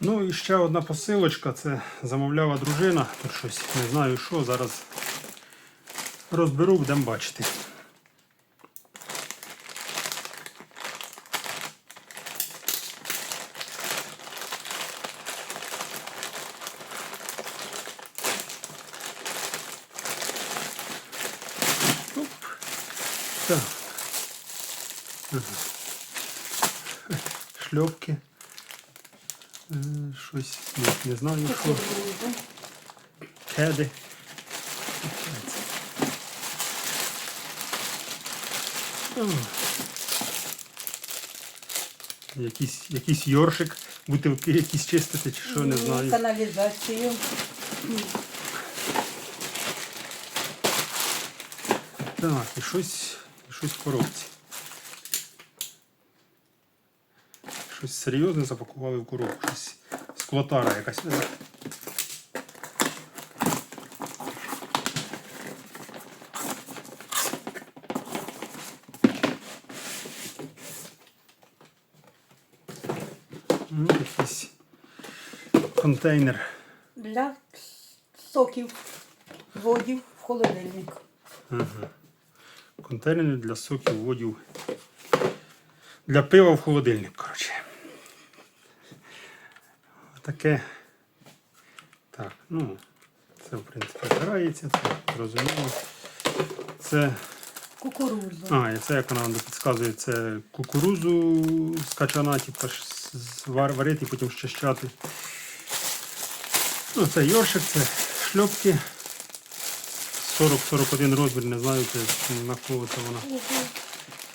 Ну і ще одна посилочка. Це замовляла дружина. Тут щось не знаю що. Зараз розберу, будемо бачити. Оп. Так. Шльопки. Е, Щось не, не знаю, що. Кеди. Якийсь, якийсь йоршик, бутилки якісь чистити, чи що, не знаю. Каналізацію. Так, і щось, і щось в коробці. Щось серйозне запакували в коробку. Щось склотара якась. Ну, якийсь контейнер. Для соків, водів в холодильник. Контейнер для соків, водів. Для пива в холодильник, коротше. Таке. Так, ну, це, в принципі, збирається, це зрозуміло. Це. Кукурудзу. А, і це, як вона підказує, це кукурузу з качана, типу, варити і потім щищати. Ну, це йоршик, це шльопки. 40-41 розмір, не знаю, це на кого це вона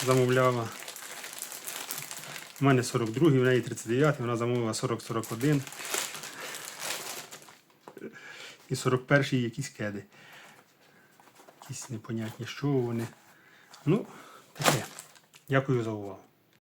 замовляла. У мене 42, в неї 39, вона замовила 40-41. І 41-й якісь кеди. Якісь непонятні, що вони. Ну, таке. Дякую за увагу.